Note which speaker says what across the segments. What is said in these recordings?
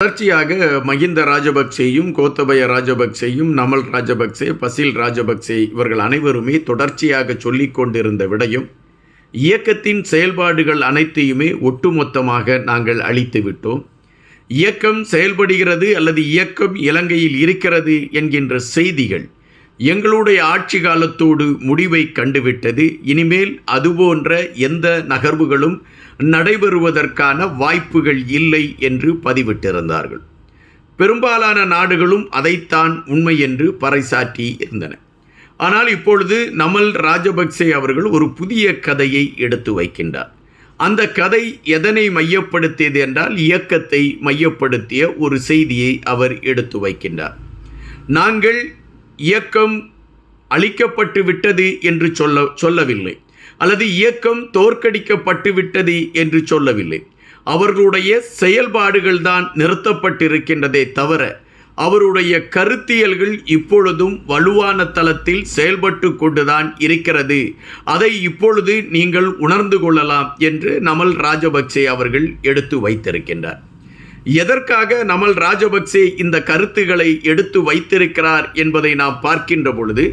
Speaker 1: தொடர்ச்சியாக மகிந்த ராஜபக்சேயும் கோத்தபய ராஜபக்சேயும் நமல் ராஜபக்சே பசில் ராஜபக்சே இவர்கள் அனைவருமே தொடர்ச்சியாக சொல்லிக் கொண்டிருந்த விடையும் இயக்கத்தின் செயல்பாடுகள் அனைத்தையுமே ஒட்டுமொத்தமாக நாங்கள் அழித்து விட்டோம். இயக்கம் செயல்படுகிறது அல்லது இயக்கம் இலங்கையில் இருக்கிறது என்கின்ற செய்திகள் எங்களுடைய ஆட்சி காலத்தோடு முடிவை கண்டுவிட்டது. இனிமேல் அதுபோன்ற எந்த நகர்வுகளும் நடைபெறுவதற்கான வாய்ப்புகள் இல்லை என்று பதிவிட்டிருந்தார்கள். பெரும்பாலான நாடுகளும் அதைத்தான் உண்மை என்று பறைசாற்றி இருந்தன. ஆனால் இப்பொழுது நமல் ராஜபக்சே அவர்கள் ஒரு புதிய கதையை எடுத்து வைக்கின்றார். அந்த கதை எதனை மையப்படுத்தியது என்றால் இயக்கத்தை மையப்படுத்திய ஒரு செய்தியை அவர் எடுத்து வைக்கின்றார். நாங்கள் இயக்கம் அழிக்கப்பட்டு விட்டது என்று சொல்ல சொல்லவில்லை. அல்லது இயக்கம் தோற்கடிக்கப்பட்டு விட்டது என்று சொல்லவில்லை. அவர்களுடைய செயல்பாடுகள் தான் நிறுத்தப்பட்டிருக்கின்றதே தவிர அவருடைய கருத்தியல்கள் இப்பொழுதும் வலுவான தளத்தில் செயல்பட்டு கொண்டுதான் இருக்கிறது. அதை இப்பொழுது நீங்கள் உணர்ந்து கொள்ளலாம் என்று நமல் ராஜபக்சே அவர்கள் எடுத்து வைத்திருக்கின்றார். எதற்காக நமல் ராஜபக்சே இந்த கருத்துக்களை எடுத்து வைத்திருக்கிறார் என்பதை நாம் பார்க்கின்ற பொழுது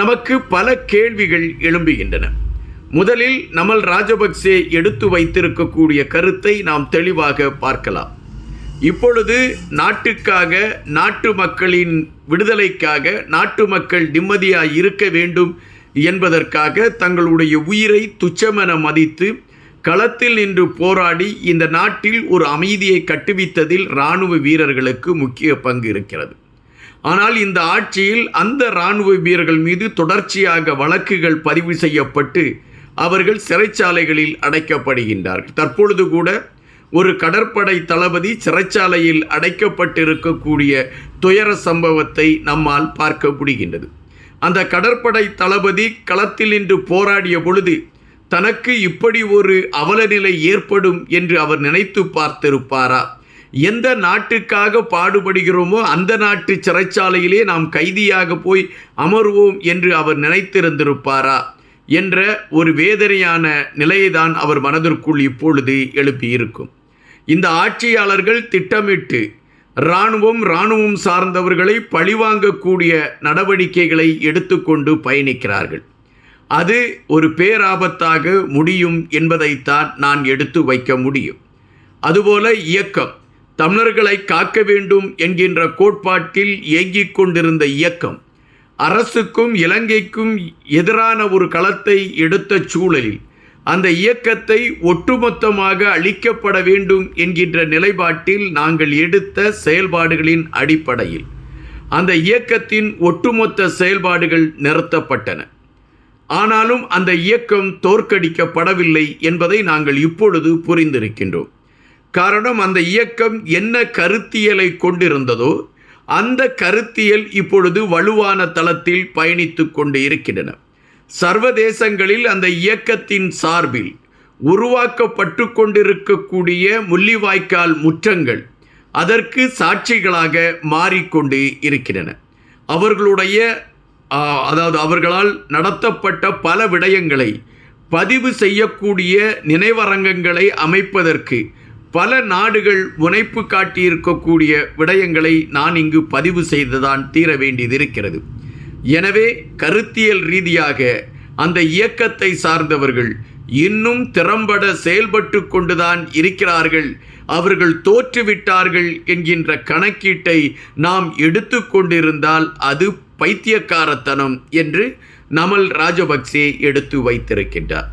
Speaker 1: நமக்கு பல கேள்விகள் எழும்புகின்றன. முதலில் நமல் ராஜபக்சே எடுத்து வைத்திருக்கக்கூடிய கருத்தை நாம் தெளிவாக பார்க்கலாம். இப்பொழுது நாட்டுக்காக நாட்டு மக்களின் விடுதலைக்காக நாட்டு மக்கள் நிம்மதியாக இருக்க வேண்டும் என்பதற்காக தங்களுடைய உயிரை துச்சமென மதித்து களத்தில் நின்று போராடி இந்த நாட்டில் ஒரு அமைதியை கட்டுவித்ததில் இராணுவ வீரர்களுக்கு முக்கிய பங்கு இருக்கிறது. ஆனால் இந்த ஆட்சியில் அந்த இராணுவ வீரர்கள் மீது தொடர்ச்சியாக வழக்குகள் பதிவு செய்யப்பட்டு அவர்கள் சிறைச்சாலைகளில் அடைக்கப்படுகின்றார்கள். தற்பொழுது கூட ஒரு கடற்படை தளபதி சிறைச்சாலையில் அடைக்கப்பட்டிருக்கக்கூடிய துயர சம்பவத்தை நம்மால் பார்க்க முடிகின்றது. அந்த கடற்படை தளபதி களத்தில் நின்று போராடிய பொழுது தனக்கு இப்படி ஒரு அவலநிலை ஏற்படும் என்று அவர் நினைத்து பார்த்திருப்பாரா? எந்த நாட்டுக்காக பாடுபடுகிறோமோ அந்த நாட்டு சிறைச்சாலையிலே நாம் கைதியாக போய் அமர்வோம் என்று அவர் நினைத்திருந்திருப்பாரா? என்ற ஒரு வேதனையான நிலையைதான் அவர் மனதிற்குள் இப்பொழுது எழுப்பியிருக்கும். இந்த ஆட்சியாளர்கள் திட்டமிட்டு இராணுவம் இராணுவம் சார்ந்தவர்களை பழிவாங்கக்கூடிய நடவடிக்கைகளை எடுத்துக்கொண்டு பயணிக்கிறார்கள். அது ஒரு பேராபத்தாக முடியும் என்பதைத்தான் நான் எடுத்து வைக்க முடியும். அதுபோல இயக்கம் தமிழர்களை காக்க வேண்டும் என்கின்ற கோட்பாட்டில் இயங்கிக் கொண்டிருந்த இயக்கம் அரசுக்கும் இலங்கைக்கும் எதிரான ஒரு களத்தை எடுத்த சூழலில் அந்த இயக்கத்தை ஒட்டுமொத்தமாக அழிக்கப்பட வேண்டும் என்கின்ற நிலைப்பாட்டில் நாங்கள் எடுத்த செயல்பாடுகளின் அடிப்படையில். அந்த இயக்கத்தின் ஒட்டுமொத்த செயல்பாடுகள் நிறுத்தப்பட்டன. ஆனாலும் அந்த இயக்கம் தோற்கடிக்கப்படவில்லை என்பதை நாங்கள் இப்பொழுது புரிந்திருக்கின்றோம். காரணம் அந்த இயக்கம் என்ன கருத்தியலை கொண்டிருந்ததோ அந்த கருத்தியல் இப்பொழுது வலுவான தளத்தில் பயணித்து கொண்டு இருக்கின்றன. சர்வதேசங்களில் அந்த இயக்கத்தின் சார்பில் உருவாக்கப்பட்டு கொண்டிருக்கக்கூடிய முள்ளிவாய்க்கால் முற்றங்கள் அதற்கு சாட்சிகளாக மாறிக்கொண்டு இருக்கின்றன. அவர்களுடைய அதாவது அவர்களால் நடத்தப்பட்ட பல விடயங்களை பதிவு செய்யக்கூடிய நினைவரங்கங்களை அமைப்பதற்கு பல நாடுகள் முனைப்பு காட்டியிருக்கக்கூடிய விடயங்களை நான் இங்கு பதிவு செய்துதான் தீர வேண்டியது இருக்கிறது எனவே கருத்தியல் ரீதியாக அந்த இயக்கத்தை சார்ந்தவர்கள் இன்னும் திறம்பட செயல்பட்டு கொண்டுதான் இருக்கிறார்கள் அவர்கள் தோற்றுவிட்டார்கள் என்கின்ற கணக்கீட்டை நாம் எடுத்துக்கொண்டிருந்தால் அது பைத்தியக்காரத்தனம் என்று நமல் ராஜபக்சே எடுத்து வைத்திருக்கின்றார்.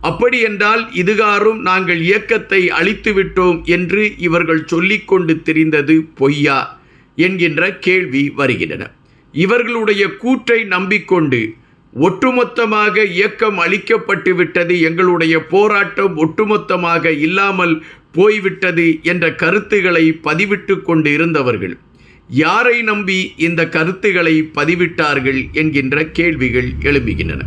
Speaker 1: அப்படி என்றால் இதுகாரும் நாங்கள் இயக்கத்தை அழித்து விட்டோம் என்று இவர்கள் சொல்லிக்கொண்டு தெரிந்தது பொய்யா என்கின்ற கேள்வி வருகின்றன. இவர்களுடைய கூற்றை நம்பிக்கொண்டு ஒட்டுமொத்தமாக இயக்கம் அளிக்கப்பட்டு விட்டது எங்களுடைய போராட்டம் ஒட்டுமொத்தமாக இல்லாமல் போய்விட்டது என்ற கருத்துக்களை பதிவிட்டு கொண்டு இருந்தவர்கள் யாரை நம்பி இந்த கருத்துக்களை பதிவிட்டார்கள் என்கின்ற கேள்விகள் எழும்புகின்றன.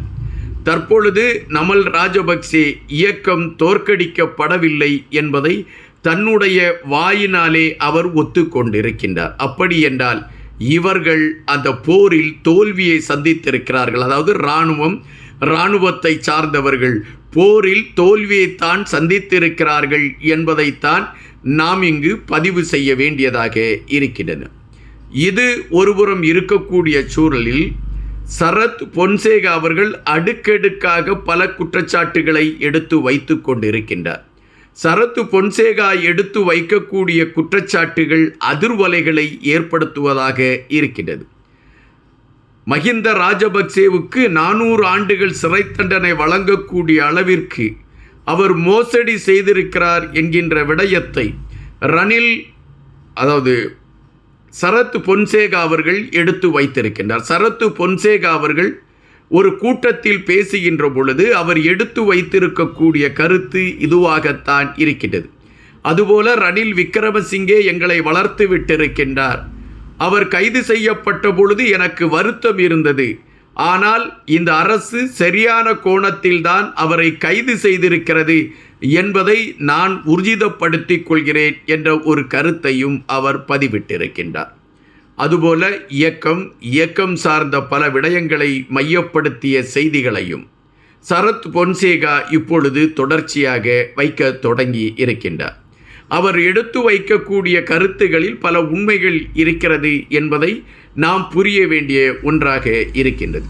Speaker 1: தற்பொழுது நமல் ராஜபக்சே இயக்கம் தோற்கடிக்கப்படவில்லை என்பதை தன்னுடைய வாயினாலே அவர் ஒத்துக்கொண்டிருக்கின்றார். அப்படி என்றால் இவர்கள் அந்த போரில் தோல்வியை சந்தித்திருக்கிறார்கள். அதாவது இராணுவம் இராணுவத்தை சார்ந்தவர்கள் போரில் தோல்வியைத்தான் சந்தித்திருக்கிறார்கள் என்பதைத்தான் நாம் இங்கு பதிவு செய்ய வேண்டியதாக இருக்கின்றன. இது ஒருபுறம் இருக்கக்கூடிய சூழலில் சரத் பொன்சேகா அவர்கள் அடுக்கடுக்காக பல குற்றச்சாட்டுகளை எடுத்து வைத்து கொண்டிருக்கின்றார். சரத்து பொன்சேகா எடுத்து வைக்கக்கூடிய குற்றச்சாட்டுகள் அதிர்வலைகளை ஏற்படுத்துவதாக இருக்கின்றது. மஹிந்த ராஜபக்சேவுக்கு நானூறு ஆண்டுகள் சிறை தண்டனை வழங்கக்கூடிய அளவிற்கு அவர் மோசடி செய்திருக்கிறார் என்கின்ற விடயத்தை ரணில் அதாவது சரத் பொன்சேகா அவர்கள் எடுத்து வைத்திருக்கின்றார். சரத்து பொன்சேகா அவர்கள் ஒரு கூட்டத்தில் பேசுகின்ற பொழுது அவர் எடுத்து வைத்திருக்கக்கூடிய கருத்து இதுவாகத்தான் இருக்கின்றது. அதுபோல ரணில் விக்ரமசிங்கே எங்களை வளர்த்து விட்டிருக்கின்றார். அவர் கைது செய்யப்பட்ட பொழுது எனக்கு வருத்தம் இருந்தது. ஆனால் இந்த அரசு சரியான கோணத்தில்தான் அவரை கைது செய்திருக்கிறது என்பதை நான் உர்ஜிதப்படுத்திக் கொள்கிறேன் என்ற ஒரு கருத்தையும் அவர் பதிவிட்டிருக்கின்றார். அதுபோல இயக்கம் இயக்கம் சார்ந்த பல விடயங்களை மையப்படுத்திய செய்திகளையும் சரத் பொன்சேகா இப்பொழுது தொடர்ச்சியாக வைக்க தொடங்கி இருக்கின்றார். அவர் எடுத்து வைக்கக்கூடிய கருத்துகளில் பல உண்மைகள் இருக்கிறது என்பதை நாம் புரிய வேண்டிய ஒன்றாக இருக்கின்றது.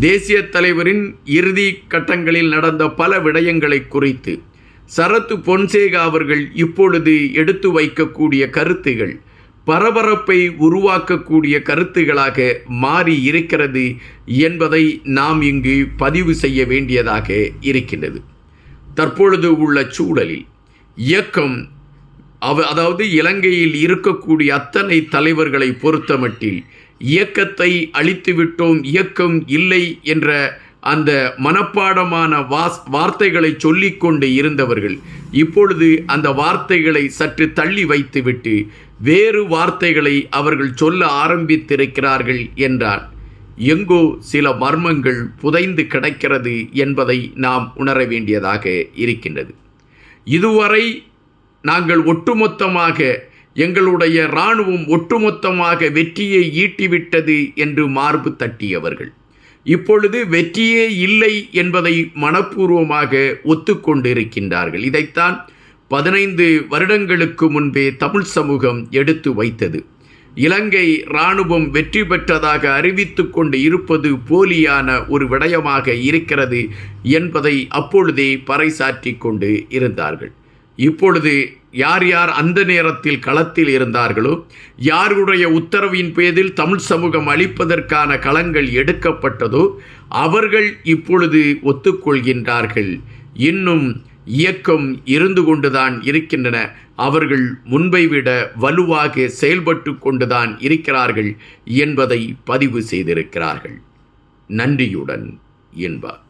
Speaker 1: தேசிய தலைவரின் இறுதி கட்டங்களில் நடந்த பல விடயங்களை குறித்து சரத்து பொன்சேகா அவர்கள் இப்பொழுது எடுத்து வைக்கக்கூடிய கருத்துகள் பரபரப்பை உருவாக்கக்கூடிய கருத்துகளாக மாறி இருக்கிறது என்பதை நாம் இங்கு பதிவு செய்ய வேண்டியதாக இருக்கின்றது. தற்பொழுது உள்ள சூழலில் இயக்கம் அவ அதாவது இலங்கையில் இருக்கக்கூடிய அத்தனை தலைவர்களை பொறுத்தமட்டில் இயக்கத்தை அழித்துவிட்டோம் இயக்கம் இல்லை என்ற அந்த மனப்பாடமான வாஸ் வார்த்தைகளை சொல்லிக்கொண்டு இருந்தவர்கள். இப்பொழுது அந்த வார்த்தைகளை சற்று தள்ளி வைத்துவிட்டு வேறு வார்த்தைகளை அவர்கள் சொல்ல ஆரம்பித்திருக்கிறார்கள் என்றார். எங்கோ சில மர்மங்கள் புதைந்து கிடக்கிறது என்பதை நாம் உணர வேண்டியதாக இருக்கின்றது. இதுவரை நாங்கள் ஒட்டுமொத்தமாக எங்களுடைய இராணுவம் ஒட்டுமொத்தமாக வெற்றியை ஈட்டிவிட்டது என்று மார்பு தட்டியவர்கள். இப்பொழுது வெற்றியே இல்லை என்பதை மனப்பூர்வமாக ஒத்துக்கொண்டிருக்கின்றார்கள். இதைத்தான் பதினைந்து வருடங்களுக்கு முன்பே தமிழ் சமூகம் எடுத்து வைத்தது. இலங்கை இராணுவம் வெற்றி பெற்றதாக அறிவித்து கொண்டு இருப்பது போலியான ஒரு விடயமாக இருக்கிறது என்பதை அப்பொழுதே பறைசாற்றி கொண்டு இருந்தார்கள். இப்பொழுது யார் யார் அந்த நேரத்தில் களத்தில் இருந்தார்களோ யாருடைய உத்தரவின் பேரில் தமிழ் சமூகம் அளிப்பதற்கான களங்கள் எடுக்கப்பட்டதோ அவர்கள் இப்பொழுது ஒத்துக்கொள்கின்றார்கள். இன்னும் இயக்கம் இருந்து கொண்டுதான் இருக்கின்றன. அவர்கள் முன்பை விட வலுவாக செயல்பட்டு கொண்டுதான் இருக்கிறார்கள் என்பதை பதிவு செய்திருக்கிறார்கள். நன்றியுடன் என்பார்